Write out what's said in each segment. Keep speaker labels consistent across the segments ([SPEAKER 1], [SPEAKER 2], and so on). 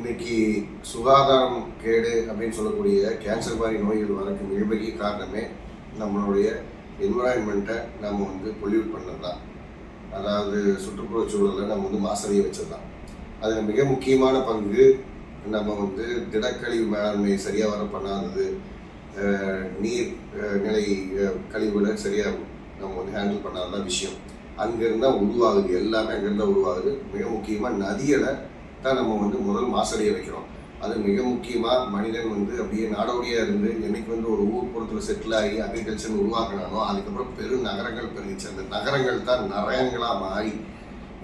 [SPEAKER 1] இன்னைக்கு சுகாதாரம் கேடு அப்படின்னு சொல்லக்கூடிய கேன்சர் மாதிரி நோய்கள் வரக்கு மிகப்பெரிய காரணமே நம்மளுடைய என்வரான்மெண்ட்டை நம்ம வந்து பொல்யூட் பண்ணது தான் அதாவது சுற்றுப்புற சூழலை நம்ம வந்து மாசடைய வச்சிடலாம். அதில் மிக முக்கியமான பங்கு நம்ம வந்து திடக்கழிவு மேலாண்மை சரியாக வர பண்ணாதது நீர் நிலை கழிவுகளை சரியாக நம்ம வந்து ஹேண்டில் பண்ணாததான் விஷயம். அங்கேருந்து உருவாகுது. எல்லாமே அங்கேருந்து உருவாகுது. மிக முக்கியமாக நதிகளை தான் நம்ம வந்து முதல் மாசடைய வைக்கிறோம். அது மிக முக்கியமாக மனிதன் வந்து அப்படியே நாடோடியாக இருந்து என்னைக்கு வந்து ஒரு ஊர்புறத்தில் செட்டில் ஆகி அக்ரிகல்ச்சர் உருவாக்கினானோ அதுக்கப்புறம் பெரு நகரங்கள் பெருகிச்சு அந்த நகரங்கள் தான் நரகங்களாக மாறி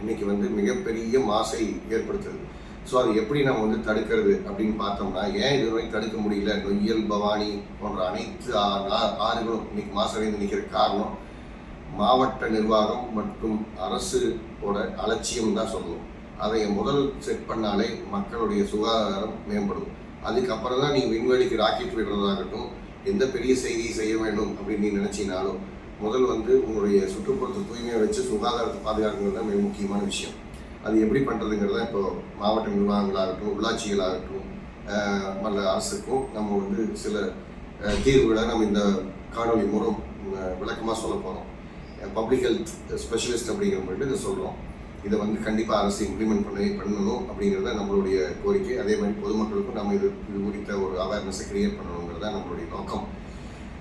[SPEAKER 1] இன்னைக்கு வந்து மிகப்பெரிய மாசை ஏற்படுத்துது. ஸோ அது எப்படி நம்ம வந்து தடுக்கிறது அப்படின்னு பார்த்தோம்னா ஏன் இது தடுக்க முடியல? நொய்யல் பவானி போன்ற அனைத்து ஆறுகளும் இன்னைக்கு மாசடைந்து நிற்கிற காரணம் மாவட்ட நிர்வாகம் மற்றும் அரசோட அலட்சியம் தான் சொல்லணும். அதை முதல் செட் பண்ணாலே மக்களுடைய சுகாதாரம் மேம்படும். அதுக்கப்புறம் தான் நீ விண்வெளிக்கு ராக்கெட் விடுறதாகட்டும் எந்த பெரிய செய்தியை செய்ய வேண்டும் அப்படின்னு நீ நினச்சினாலும் முதல் வந்து உங்களுடைய சுற்றுப்புறத்தை தூய்மையை வச்சு சுகாதாரத்தை பாதுகாக்கிறது தான் மிக முக்கியமான விஷயம். அது எப்படி பண்ணுறதுங்கிறத இப்போ மாவட்ட நிர்வாகங்களாகட்டும் உள்ளாட்சிகளாகட்டும் ஆஹ் மற்ற அரசுக்கும் நம்ம வந்து சில தீர்வுகளை நம்ம இந்த காணொலி மூலம் விளக்கமாக சொல்ல போகிறோம் பப்ளிக் ஹெல்த் ஸ்பெஷலிஸ்ட் அப்படிங்கிற மாதிரி இதை சொல்கிறோம் இதை வந்து கண்டிப்பாக அரசு இம்ப்ளிமெண்ட் பண்ணி பண்ணணும் அப்படிங்கிறத நம்மளுடைய கோரிக்கை. அதே மாதிரி பொதுமக்களுக்கும் நம்ம இது இது குறித்த ஒரு அவேர்னஸை கிரியேட் பண்ணணுங்கிறது தான் நம்மளுடைய நோக்கம்.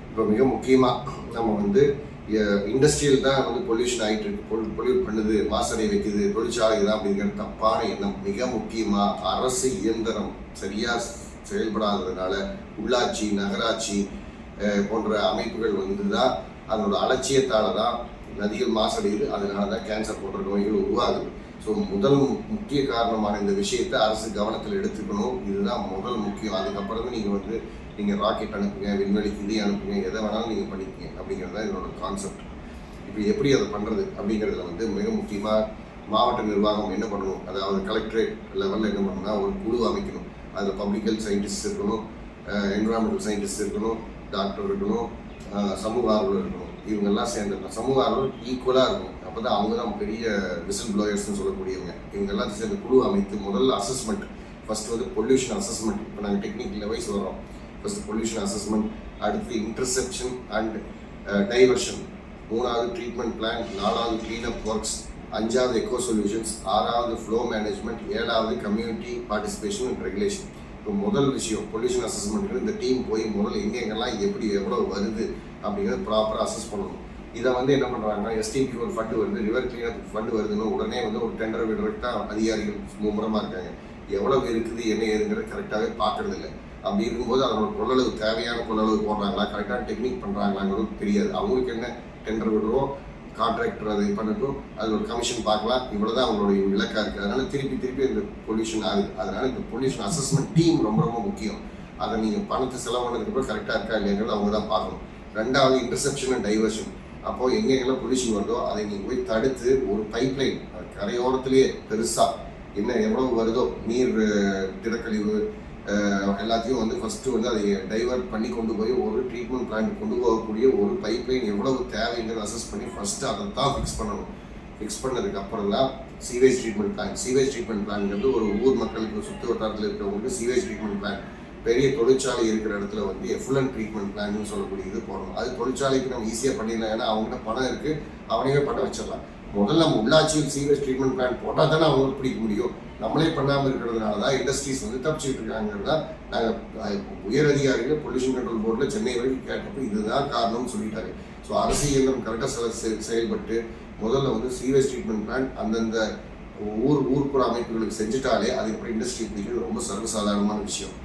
[SPEAKER 1] இப்போ மிக முக்கியமாக நம்ம வந்து இண்டஸ்ட்ரியல் தான் வந்து பொல்யூஷன் ஆகிட்டு இருக்கு. பொல் பொல்யூட் பண்ணுது மாசடை வைக்குது தொழிற்சாலை தான் அப்படிங்கிற தப்பான எண்ணம். மிக முக்கியமாக அரசு இயந்திரம் சரியாக செயல்படாததுனால உள்ளாட்சி நகராட்சி போன்ற அமைப்புகள் வந்து தான் அதனோட அலட்சியத்தால் தான் நதிகள் மாசடையுது அதனால தான் கேன்சர் போன்ற நோய்கள் உருவாகுது. ஸோ முதல் முக்கிய காரணமான இந்த விஷயத்தை அரசு கவனத்தில் எடுத்துக்கணும். இதுதான் முதல் முக்கியம். அதுக்கப்புறம் நீங்கள் வந்து நீங்கள் ராக்கெட் அனுப்புங்க விண்வெளிக்கு இதே அனுப்புங்க எதை வேணாலும் நீங்கள் பண்ணிக்கங்க. அப்படிங்கிறது தான் என்னோட கான்செப்ட் இப்போ எப்படி அதை பண்ணுறது அப்படிங்கிறதுல வந்து மிக முக்கியமாக மாவட்ட நிர்வாகம் என்ன பண்ணணும்? அதாவது கலெக்டரேட் லெவலில் என்ன பண்ணணும்னா ஒரு குழு அமைக்கணும். அதில் பப்ளிக் ஹெல்த் சயின்டிஸ்ட் இருக்கணும் என்விரான்மெண்டல் சயின்டிஸ்ட் இருக்கணும் டாக்டர் இருக்கணும் சமூக ஆர்வலர் இருக்கணும். இவங்கெல்லாம் சேர்ந்துருக்கணும் சமூக ஆர்வம் ஈக்குவலாக இருக்கும். அப்போ தான் அவங்க தான் பெரிய விசில் ப்ளோயர்ஸ்னு சொல்லக்கூடியவங்க. இவங்கெல்லாம் சேர்ந்து குழு அமைத்து முதல்ல அசஸ்மெண்ட் ஃபஸ்ட்டு வந்து பொல்யூஷன் அசஸ்மெண்ட் இப்போ நாங்கள் டெக்னிக்கல் வைஸ் வரோம் ஃபஸ்ட்டு பொல்யூஷன் அசஸ்மெண்ட் அடுத்து இன்டர்செப்ஷன் அண்ட் டைவர்ஷன் மூணாவது ட்ரீட்மெண்ட் பிளான் நாலாவது கிளீனப் ஒர்க்ஸ் அஞ்சாவது எக்கோ சொல்யூஷன்ஸ் ஆறாவது ஃப்ளோ மேனேஜ்மெண்ட் ஏழாவது கம்யூனிட்டி பார்ட்டிசிபேஷன் அண்ட் ரெகுலேஷன் முதல் விஷயம் பொல்யூஷன் அசஸ்மெண்ட்க்கு இந்த டீம் போய் முதல்ல எங்கெங்கெல்லாம் எப்படி எவ்வளோ வருது அப்படிங்கிறத ப்ராப்பராக அசஸ் பண்ணணும். இதை வந்து என்ன பண்ணுறாங்கன்னா எஸ்டிபி ஒரு ஃபண்டு வருது ரிவர் கிளீனப் ஃபண்டு வருதுன்னு உடனே வந்து ஒரு டெண்டர் விடுறதுக்கு அதிகாரிகள் மும்முரமாக இருக்காங்க. எவ்வளவு இருக்குது என்ன ஏதுங்கிறது கரெக்டாகவே பார்க்கறது இல்லை. அப்படி இருக்கும்போது அதனோட கொள்ளளவு தேவையான கொள்ளளவு போடுறாங்களா கரெக்டான டெக்னிக் பண்ணுறாங்களாங்கிறது தெரியாது. அவங்களுக்கு என்ன டெண்டர் விடுறோம் கான்ட்ராக்டர் அதை பண்ணட்டும் அதில் ஒரு கமிஷன் பார்க்கலாம். இவ்வளோதான் அவங்களுடைய இலக்காக இருக்குது அதனால திருப்பி திருப்பி இந்த பொல்யூஷன் ஆகுது. அதனால இந்த பொல்யூஷன் அசஸ்மெண்ட் டீம் ரொம்ப ரொம்ப முக்கியம். அதை நீங்கள் பணத்தை செலவு பண்ணதுக்கப்புறம் கரெக்டாக இருக்கா இல்லைங்கிறது அவங்க தான் பார்க்கணும். ரெண்டாவது இன்டர்செப்ஷன் அண்ட் டைவர்ஷன் அப்போ எங்கெங்கெல்லாம் பொல்யூஷன் வருதோ அதை நீங்கள் போய் தடுத்து ஒரு பைப் லைன் கரையோரத்திலேயே பெருசாக என்ன எவ்வளோ வருதோ நீர் திடக்கழிவு எல்லாத்தையும் வந்து ஃபஸ்ட்டு வந்து அதை டைவர்ட் பண்ணி கொண்டு போய் ஒரு ட்ரீட்மெண்ட் பிளான்ட் கொண்டு போகக்கூடிய ஒரு பைப் லைன் எவ்வளவு தேவைங்கிறத அசஸ் பண்ணி ஃபஸ்ட்டு அதை தான் ஃபிக்ஸ் பண்ணணும். ஃபிக்ஸ் பண்ணதுக்கு அப்புறம் தான் sewage treatment plan sewage treatment பிளான்ங்கிறது ஒரு ஊர் மக்களுக்கு சுற்று வட்டாரத்தில் இருக்கிறவங்களுக்கு சீவேஜ் ட்ரீட்மெண்ட் பிளான் பெரிய தொழிற்சாலை இருக்கிற இடத்துல வந்து எஃபுலன் ட்ரீட்மெண்ட் பிளான்னு சொல்லக்கூடிய இது போடணும். அது தொழிற்சாலைக்கு நம்ம ஈஸியாக பண்ணிடலாம். ஏன்னா அவங்ககிட்ட பணம் இருக்குது அவனையே பண்ண வச்சிடலாம். முதல்ல நம்ம உள்ளாட்சியில் சீவேஜ் ட்ரீட்மெண்ட் பிளான் போட்டால் தானே அவங்களுக்கு பிடிக்க முடியும். நம்மளே பண்ணாமல் இருக்கிறதுனால தான் இண்டஸ்ட்ரீஸ் வந்து தப்பிச்சுட்டு இருக்காங்கிறது தான் நாங்கள் உயர் அதிகாரிகள் பொல்யூஷன் கண்ட்ரோல் போர்டில் சென்னை வரைக்கும் கேட்டப்போ இதுதான் காரணம்னு சொல்லிட்டாங்க ஸோ அரசு இயந்திரம் கரெக்டாக செயல்பட்டு முதல்ல வந்து சீவேஜ் ட்ரீட்மெண்ட் பிளான் அந்தந்த ஊர் ஊர்ப்புற அமைப்புகளுக்கு செஞ்சுட்டாலே அது எப்படி இண்டஸ்ட்ரி பிடிக்கிறது ரொம்ப சர்வசாதாரணமான விஷயம்.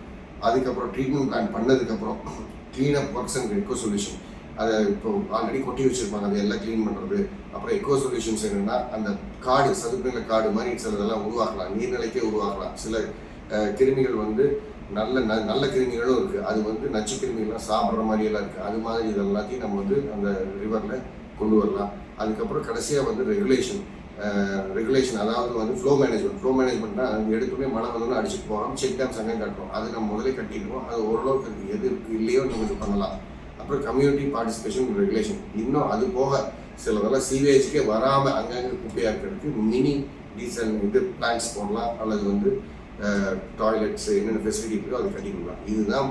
[SPEAKER 1] அதுக்கப்புறம் ட்ரீட்மெண்ட் பிளான் பண்ணதுக்கப்புறம் cleanup works and eco solution அதை இப்போ ஆல்ரெடி கொட்டி வச்சிருப்பாங்க. அதை எல்லாம் க்ளீன் பண்ணுறது அப்புறம் எக்கோ சொல்யூஷன்ஸ் என்னன்னா அந்த காடு சதுப்புநில காடு மாதிரி சிலதெல்லாம் உருவாக்கலாம். நீர்நிலைக்கே உருவாக்கலாம். சில கிருமிகள் வந்து நல்ல ந- நல்ல கிருமிகளும் இருக்குது அது வந்து நச்சு கிருமிகள்லாம் சாப்பிட்ற மாதிரி எல்லாம் இருக்குது அது மாதிரி இது எல்லாத்தையும் நம்ம வந்து அந்த ரிவரில் கொண்டு வரலாம். அதுக்கப்புறம் கடைசியாக வந்து ரெகுலேஷன் ரெகுலேஷன் அதாவது வந்து ஃப்ளோ மேனேஜ்மெண்ட் ஃப்ளோ மேனேஜ்மெண்ட்னா அது எடுத்துமே மழை வந்தோன்னு அடிச்சுட்டு போகிறோம் செக் டேம் சங்கம் கட்டுறோம். அது நம்ம முதலே கட்டிடுவோம். அது ஓரளவுக்கு எது இல்லையோ நம்ம இது பண்ணலாம். அப்புறம் கம்யூனிட்டி பார்ட்டிசிபேஷன் ரெகுலேஷன் இன்னும் அது போக சிலதெல்லாம் சிவேஜ்க்கே வராமல் அங்கங்கே குப்பையாக இருக்கிறதுக்கு மினி டீசல் இது பிளான்ஸ் போடலாம். அல்லது வந்து டாய்லெட்ஸ் என்னென்ன ஃபெசிலிட்டி இருக்கோ அதை கட்டி கொடுக்கலாம். இதுதான்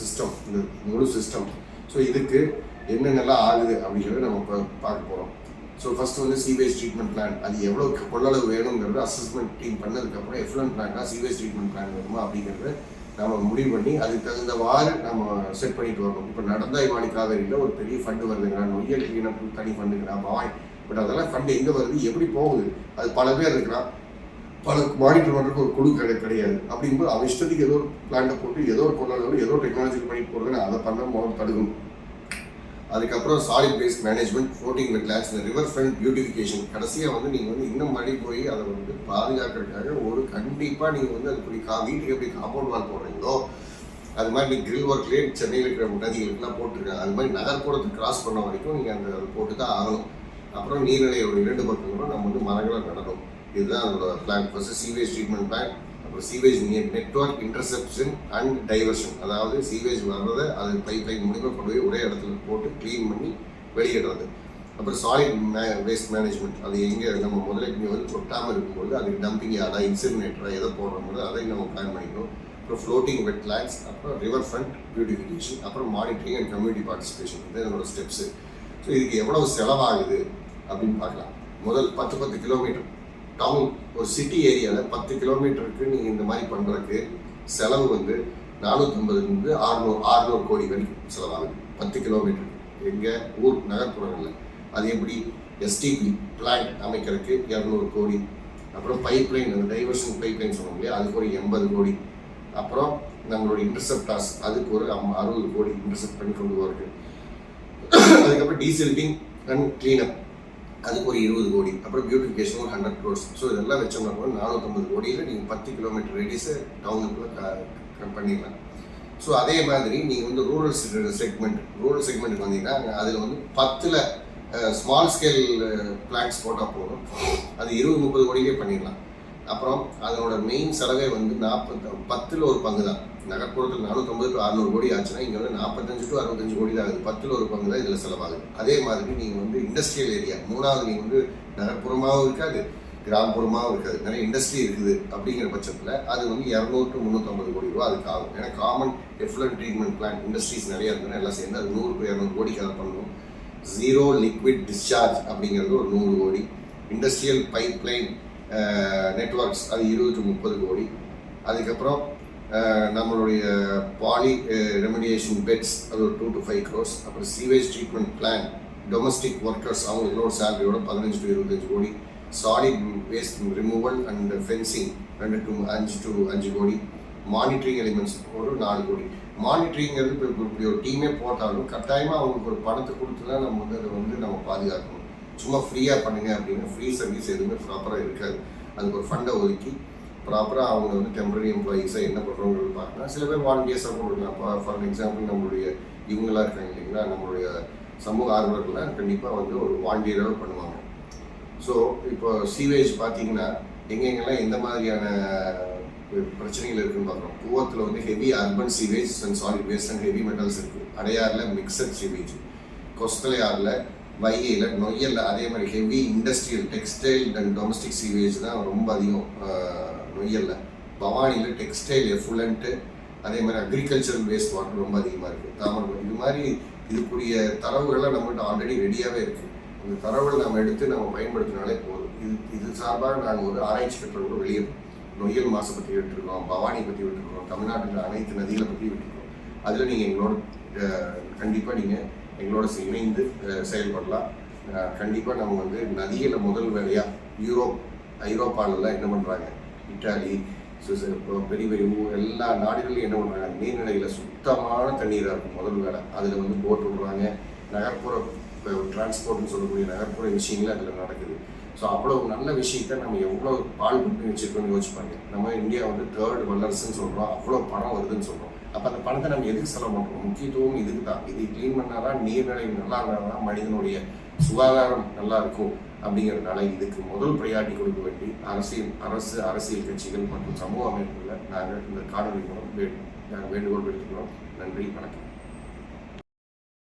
[SPEAKER 1] சிஸ்டம் இந்த முழு சிஸ்டம் ஸோ இதுக்கு என்னென்னலாம் ஆகுது அப்படிங்கிறத நம்ம இப்போ பார்க்க போகிறோம் ஸோ ஃபஸ்ட்டு வந்து சீவேஜ் ட்ரீட்மெண்ட் பிளான் அது எவ்வளோ கொள்ளளவு வேணுங்கிறது அசஸ்மெண்ட் டீம் பண்ணதுக்கப்புறம் எஃப்ளன் பிளான்னா சீவேஜ் ட்ரீட்மெண்ட் பிளான் வேணுமா அப்படிங்கிறத நம்ம முடிவு பண்ணி அதுக்கு தகுந்தவாறு நம்ம செட் பண்ணிட்டு வரணும். இப்போ நடந்தாய் வாணி காவேரியில் ஒரு பெரிய ஃபண்டு வருதுங்கிறா நொய்யல் கிளீனப் தனி ஃபண்டுங்கிறா பாய் பட் அதெல்லாம் ஃபண்டு எங்கே வருது எப்படி போகுது? அது பல பேர் இருக்கிறான் பல மானிட்டர் பண்ணுறதுக்கு ஒரு குழு கிடை கிடையாது. அப்படிங்கும்போது அவன் இஷ்டத்துக்கு ஏதோ ஒரு பிளான்ட்டை போட்டு ஏதோ ஒரு கொண்டாடு ஏதோ டெக்னாலஜி பண்ணி போகிறதுன்னு அதை பண்ண முதல்ல தடுக்கணும். அதுக்கப்புறம் solid waste management floating wetlands இந்த ரிவர் ஃப்ரண்ட் பியூட்டிஃபிகேஷன் கடைசியாக வந்து நீங்கள் வந்து இன்னும் மழை போய் அதை வந்து பாதுகாக்கிறதுக்காக ஒரு கண்டிப்பாக நீங்கள் வந்து அது கா வீட்டுக்கு எப்படி காம்பவுண்ட் வால் போடுறீங்களோ அது மாதிரி நீங்கள் கிரில் ஒர்க்லேயே சென்னையில் இருக்கிற நதிகளுக்குலாம் போட்டிருக்காங்க. அது மாதிரி நகர்ப்புறத்தை கிராஸ் பண்ண வரைக்கும் நீங்கள் அந்த அது போட்டு தான் ஆகணும். அப்புறம் நீர்நிலையோட இரண்டு பக்கங்களும் நம்ம வந்து மரங்களை நடணும். இதுதான் அதோட plan first sewage treatment plan sewage network interception and diversion அதாவது சீவேஜ் வர்றதை அது பைப் லைன் மூலிமா கொண்டு போய் ஒரே இடத்துல போட்டு க்ளீன் பண்ணி வெளியிடுறது. அப்புறம் சாலிட் மே வேஸ்ட் மேனேஜ்மெண்ட் அது எங்கே நம்ம முதல்ல இங்கே வந்து கொட்டாமல் இருக்கும்போது அதுக்கு டம்பிங் யாரா இன்சிமினேட்டரா எதை போடுறோமோ அதை நம்ம பிளான் பண்ணிக்கணும். அப்புறம் ஃப்ளோட்டிங் வெட் லேண்ட்ஸ் அப்புறம் ரிவர் ஃப்ரண்ட் பியூட்டிஃபிகேஷன் அப்புறம் மானிட்டரிங் அண்ட் கம்யூனிட்டி பார்ட்டிசிபேஷன் இது என்னோட ஸ்டெப்ஸு ஸோ இதுக்கு எவ்வளவு செலவாகுது அப்படின்னு பார்க்கலாம். முதல் பத்து பத்து கிலோமீட்டர் டவுன் ஒரு சிட்டி ஏரியாவில் பத்து கிலோமீட்டருக்கு நீங்கள் இந்த மாதிரி பண்ணுறதுக்கு செலவு வந்து நானூற்றம்பதுலேருந்து ஆறுநூறு ஆறுநூறு கோடி வரைக்கும் செலவாகுது. பத்து கிலோமீட்டர் எங்கள் ஊர் நகர்ப்புறங்களில். அது எப்படி? எஸ்டிபி பிளான்ட் அமைக்கிறதுக்கு இரநூறு கோடி. அப்புறம் பைப் லைன் அந்த டைவர்ஷன் பைப் லைன் சொன்னோம் இல்லையா? அதுக்கு ஒரு எண்பது கோடி. அப்புறம் நம்மளோட இன்டர்செப்டார்ஸ் அதுக்கு ஒரு அம் அறுபது கோடி இன்டர்செப்ட் பண்ணி கொண்டு போகிறது அதுக்கப்புறம் டீசல்டிங் அண்ட் கிளீனப் அதுக்கு ஒரு இருபது கோடி. அப்புறம் பியூட்டிஃபிகேஷன் ஒரு ஹண்ட்ரட் க்ரோர்ஸ் ஸோ இதெல்லாம் வச்சோம்னா கூட நானூற்றம்பது கோடியில் நீங்கள் பத்து கிலோமீட்டர் ரேடியஸை டவுனுக்குள்ளே க பண்ணிடலாம். ஸோ அதே மாதிரி நீங்கள் வந்து ரூரல் செக்மெண்ட் ரூரல் செக்மெண்ட்டுக்கு வந்தீங்கன்னா அதில் வந்து பத்தில் ஸ்மால் ஸ்கேல் பிளான்ஸ் போட்டால் போதும். அது இருபது முப்பது கோடியிலே பண்ணிடலாம். அப்புறம் அதனோட மெயின் செலவே வந்து நாற்பத்த பத்தில் ஒரு பங்கு தான். நகர்ப்புறத்தில் நானூற்றம்பது டு அறுநூறு கோடி ஆச்சுன்னா இங்கே வந்து நாற்பத்தஞ்சு டு அறுபத்தஞ்சு கோடி தான் ஆகுது பத்தில் ஒரு பங்கு தான் இதில் செலவாகுது. அதே மாதிரி நீங்கள் வந்து இண்டஸ்ட்ரியல் ஏரியா மூணாவது நீங்கள் வந்து நகர்ப்புறமாகவும் இருக்காது கிராமப்புறமாகவும் இருக்காது. நிறைய இண்டஸ்ட்ரி இருக்குது அப்படிங்கிற பட்சத்தில் அது வந்து இரநூறு டு முந்நூற்றம்பது கோடி ரூபா அதுக்கு ஆகும். ஏன்னா common effluent treatment plant industries நிறையா இருக்குன்னு எல்லாம் சேர்ந்து அது நூறு டு இரநூறு கோடிக்கு அதை பண்ணணும். ஜீரோ லிக்விட் டிஸ்சார்ஜ் அப்படிங்கிறது ஒரு நூறு கோடி. இண்டஸ்ட்ரியல் பைப்லைன் நெட்ஒர்க்ஸ் அது இருபது டு முப்பது கோடி. அதுக்கப்புறம் நம்மளுடைய பாலி ரெமடியேஷன் பெட்ஸ் அது ஒரு டூ டு ஃபைவ் க்ரோஸ் அப்புறம் sewage treatment plant domestic workers அவங்களோட சேலரியோட பதினஞ்சு டு இருபத்தஞ்சு கோடி. Solid waste removal and fencing ரெண்டு டு அஞ்சு டு அஞ்சு கோடி. மானிட்டரிங் எலிமெண்ட்ஸ் ஒரு நாலு கோடி. மானிட்டரிங்கிறது இப்படி ஒரு டீமே போட்டாலும் கட்டாயமாக அவங்களுக்கு ஒரு பணத்தை கொடுத்து தான் நம்ம வந்து அதை வந்து நம்ம பாதுகாக்கணும். சும்மா ஃப்ரீயாக பண்ணுங்க அப்படின்னா ஃப்ரீ சர்வீஸ் எதுவுமே ப்ராப்பராக இருக்காது. அதுக்கு ஒரு ஃபண்டை ஒதுக்கி ப்ராப்பராக அவங்க வந்து டெம்பரரி எம்ப்ளாயீஸாக என்ன பண்ணுறோங்கிறது பார்க்கலாம் சில பேர் வாலண்டியர்ஸாக கொடுக்கலாம் இப்போ ஃபார் எக்ஸாம்பிள் நம்மளுடைய இவங்களாம் இருக்காங்க இல்லைங்களா? நம்மளுடைய சமூக ஆர்வலர்கள்லாம் கண்டிப்பாக வந்து ஒரு வாலண்டியராக பண்ணுவாங்க. ஸோ இப்போ சீவேஜ் பார்த்தீங்கன்னா எங்கெங்கெல்லாம் எந்த மாதிரியான பிரச்சனைகள் இருக்குன்னு பார்க்குறோம். கூவத்தில் வந்து heavy urban sewage and solid waste and heavy metals இருக்குது அடையாறில் மிக்சட் சீவேஜ் கொஸ்தலையாறில் வைகையில் நொய்யல் அதே மாதிரி heavy industrial textile and domestic sewage தான் ரொம்ப அதிகம் நொய்யலில். பவானியில் டெக்ஸ்டைல் எஃபுலண்ட்டு அதே மாதிரி அக்ரிகல்ச்சரல் வேஸ்ட் வாட்டர் ரொம்ப அதிகமாக இருக்குது தாமரம் இது மாதிரி இதுக்குரிய தரவுகள்லாம் நம்மகிட்ட ஆல்ரெடி ரெடியாகவே இருக்குது இந்த தரவுகள் நம்ம எடுத்து நம்ம பயன்படுத்தினாலே போதும். இது இது சார்பாக நாங்கள் ஒரு ஆராய்ச்சி பெற்றோர்கள் கூட வெளியே நொய்யல் மாசை பற்றி விட்டுருக்கோம் பவானி பற்றி விட்டுருக்கோம் தமிழ்நாட்டில் அனைத்து நதிகளை பற்றி விட்டுருக்கோம் அதில் நீங்கள் எங்களோட கண்டிப்பாக நீங்கள் எங்களோட இணைந்து செயல்படலாம். கண்டிப்பாக நம்ம வந்து நதியில் முதல் வேலையாக யூரோப் ஐரோப்பாலெல்லாம் என்ன பண்ணுறாங்க இட்டாலி பெரிய பெரிய எல்லா நாடுகளையும் என்ன பண்ணுறாங்க நீர்நிலையில் சுத்தமான தண்ணீராக இருக்கும் முதல் வேலை அதில் வந்து போட் விடுறாங்க. நகர்ப்புற டிரான்ஸ்போர்ட்னு சொல்லக்கூடிய நகர்ப்புற விஷயங்கள் அதில் நடக்குது. ஸோ அவ்வளோ நல்ல விஷயத்த நம்ம எவ்வளோ பால் பண்ணி வச்சுருக்கோம்னு யோசிப்பாங்க நம்ம இந்தியா வந்து தேர்ட் வல்லரசுன்னு சொல்கிறோம் அவ்வளோ பணம் வருதுன்னு சொல்கிறோம் அப்போ அந்த பணத்தை நம்ம எதுக்கு செலவு பண்ணுறோம் முக்கியத்துவம் இதுக்கு தான். இது க்ளீன் பண்ணாதான் நீர்நிலை நல்லா இருந்தால் தான் மனிதனுடைய சுகாதாரம் நல்லா இருக்கும் அப்படிங்கிறதுனால இதுக்கு முதல் ப்ரையாரிட்டி கொடுக்க வேண்டி அரசியல் அரசு அரசியல் கட்சிகள் மற்றும் சமூக அமைப்புகளை நாங்கள் இந்த காணொலி மூலம் வே நாங்கள் வேண்டுகோள் விடுத்துக்கிறோம். நன்றி வணக்கம்.